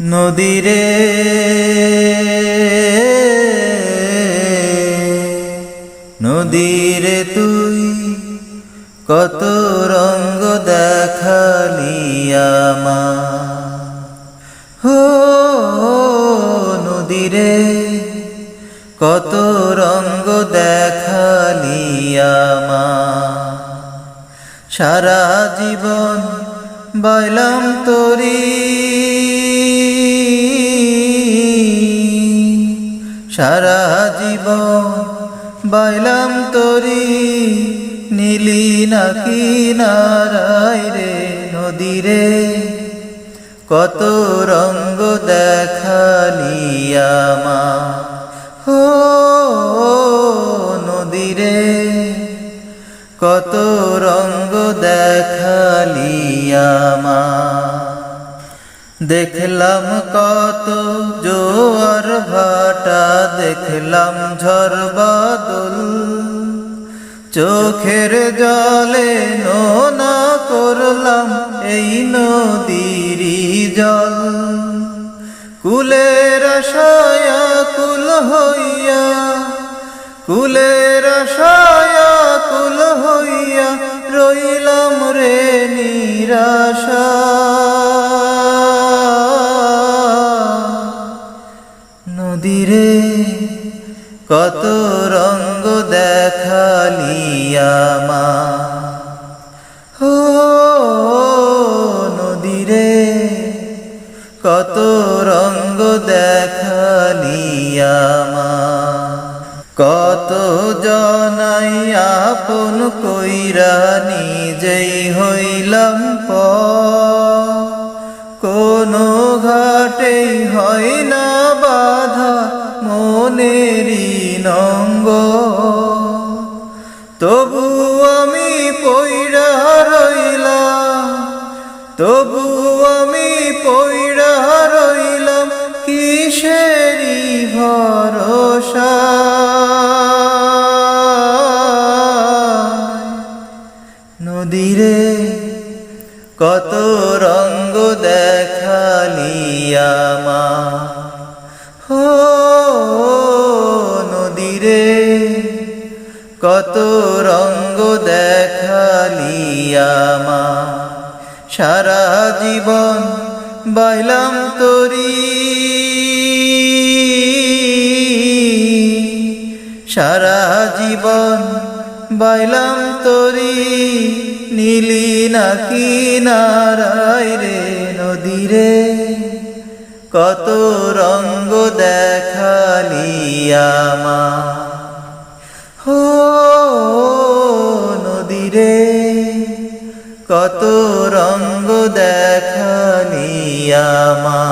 নদীরে। নদীরে তুই কত রঙ্গ দেখালি আমা হো নদীরে কত রঙ্গ দেখালি আমা সারা জীবন বাইলাম তরি। সারা জীবন বাইলাম তরি, নীলি নাকি নারায় রে নদীরে। কত রঙ্গ দেখালি আমা হো, নদীরে। কত রঙ্গ দেখালি আমা দেখলাম কত জোয়ার ভাটা দেখলাম ঝড় বাদল। চোখের জলে নোনা করলাম এই নদীর জল। কুলের আশায়া কুল হইয়া, কুলের আশায়া কুল হইয়া রইলাম রে নিরাশা নদীরে কত রঙ্গ দেখালি আমা হো নদীরে কত রঙ্গ দেখালি আমা কত জনাই আপন কইরা নিজেই হইলাম প কোনো ঘাটেই হয় না পইরা রইলাম তবু আমি পইরা রইলাম কিসেরই ভরসা? নদীরে কত রঙ্গ দেখালি কত রঙ্গ দেখালি আমা সারা জীবন বাইলাম তরি। সারা জীবন বাইলাম তরি। নীলি নাকি নারায় রে নদীরে কত রঙ্গ দেখালি নদীরে কত রঙ্গ দেখালি আমা